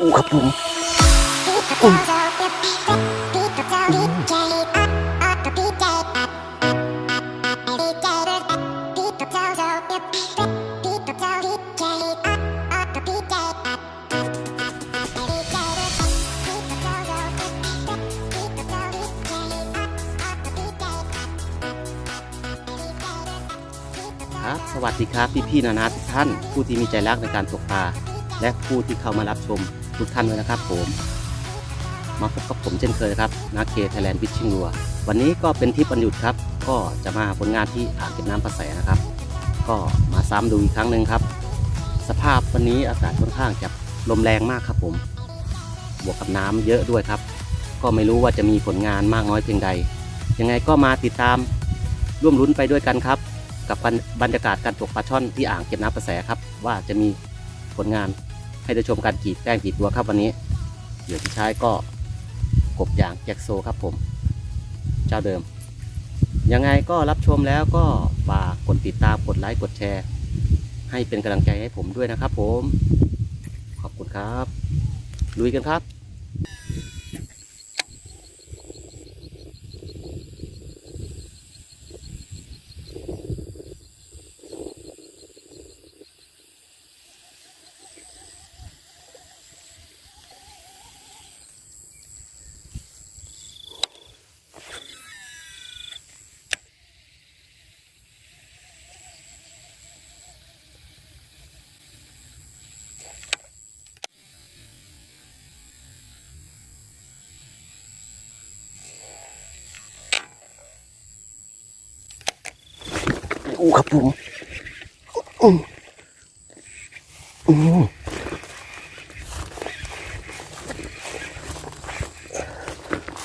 อูครับผมครับสวัสดีครับพี่พี่ๆนานาทุกท่าน ผู้ที่มีใจรักในการตกปลาและผู้ที่เข้ามารับชม ทุกท่านเลยนะครับผมมาพบกับผมเช่นเคยครับนาเคไทยแลนด์ฟิชชิ่งรัววันนี้ก็เป็นทริปวันหยุดครับ ก็จะมาผลงานที่อ่างเก็บน้ำประแสนะครับ ก็มาซ้ำดูอีกครั้งหนึ่งครับ สภาพวันนี้อากาศค่อนข้างจะลมแรงมากครับผม บวกกับน้ำเยอะด้วยครับ ก็ไม่รู้ว่าจะมีผลงานมากน้อยเพียงใด ยังไงก็มาติดตามร่วมลุ้นไปด้วยกันครับ กับบรรบรรยากาศการตกปลาช่อนที่อ่างเก็บน้ำประแสครับ ว่าจะมีผลงาน ให้ได้ชมการกรีดแป้งกรีดตัวครับวันนี้เหยื่อที่ใช้ก็กบยางแจ็คโซครับผม เจ้าเดิม ยังไงก็รับชมแล้วก็ฝากกดติดตามกดไลค์กดแชร์ ให้เป็นกำลังใจให้ผมด้วยนะครับผม ขอบคุณครับลุยกันครับ ครับผมอืมอืม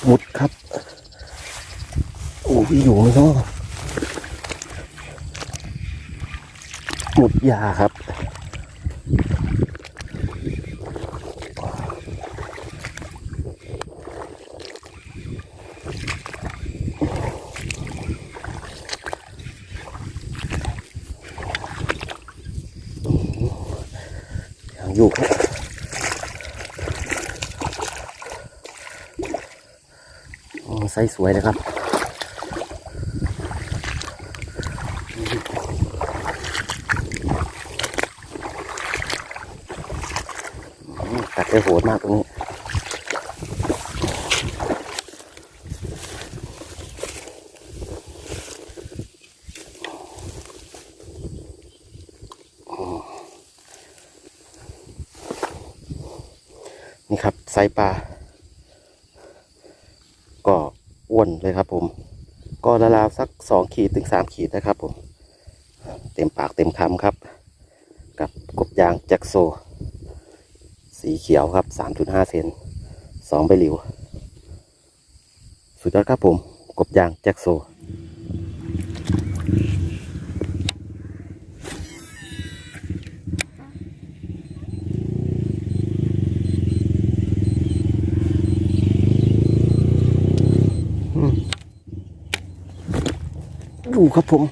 หมุดครับ โอ้ยอยู่ไหมเนาะหมุดยาครับ อยู่ครับไซส์สวยนะครับตัดได้โหดมากตรงนี้ นี่ครับไซปลาก็อ้วนเลยครับ ผม ก็ราวสักสองขีดถึงสามขีดนะครับ ผม เต็มปากเต็มคำครับ กับกบยางแจ็คโซ สีเขียวครับสามจุดห้าเซนสองใบหลิว สุดยอดครับผม กบยางแจ็คโซ ดูครับผม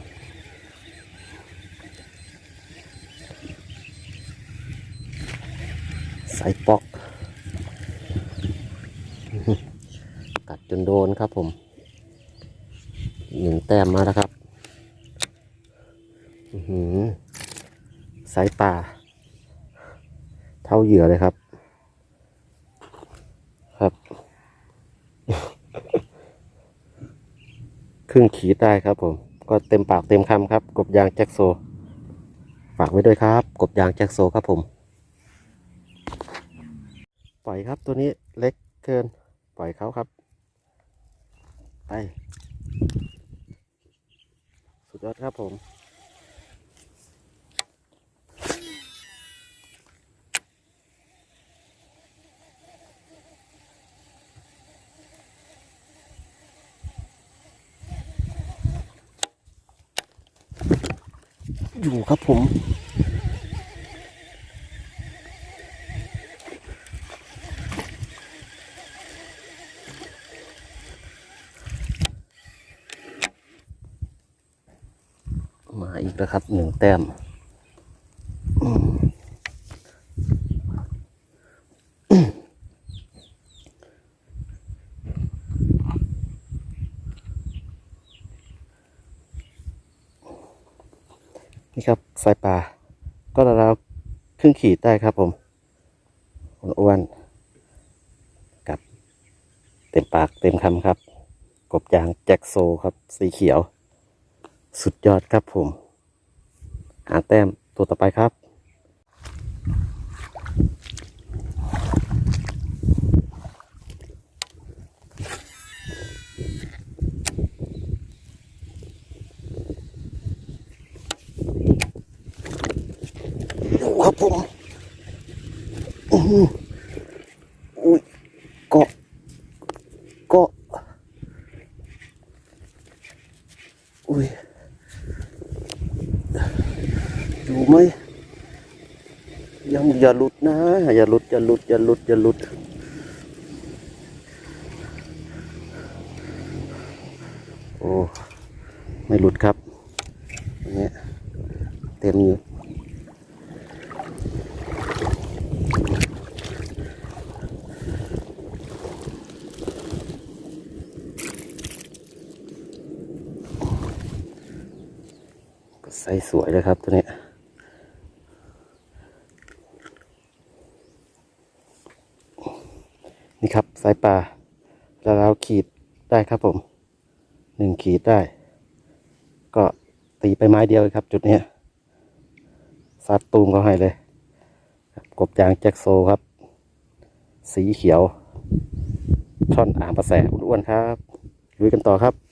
ใส่ปอก กัดจนโดนครับผมหนึ่งแต้มมาแล้วครับหือสายป่า เท่าเหยื่อเลยครับ ครับ ครึ่งขีดได้ครับผม ก็เต็มปากเต็มคำครับ กบยางแจ็คโซ ฝากไว้ด้วยครับ กบยางแจ็คโซครับผม ปล่อยครับตัวนี้เล็กเกิน ปล่อยเขาครับ ไป สุดยอดครับผม อยู่ครับผม มาอีกแล้วครับหนึ่งแต้ม นี่ครับสายป่า ก็ราวๆครึ่งขีดได้ครับผมอ้วนๆกับ เต็มปากเต็มคำครับ กบยางแจ็คโซครับ สีเขียว สุดยอดครับผม หาแต้มตัวต่อไปครับ ผมอื้อหืออุ้ยเกาะเกาะอุ้ยอยู่ไหมยังอย่าหลุดนะ อย่าหลุดอย่าหลุดอย่าหลุดอย่าหลุดโอ้ไม่หลุดครับเนี้ยเต็มอยู่ ก็ใส่สวยเลยครับตัวนี้นี่ครับสายปลาแล้วเราขีดได้ครับผมหนึ่งขีดได้ ก็ตีไปไม้เดียวเลยครับ จุดนี้ซัดตูมเขาให้เลย กบยางแจ็คโซครับ สีเขียว ช่อนอ่างประแสอ้วนๆครับลุยกันต่อครับ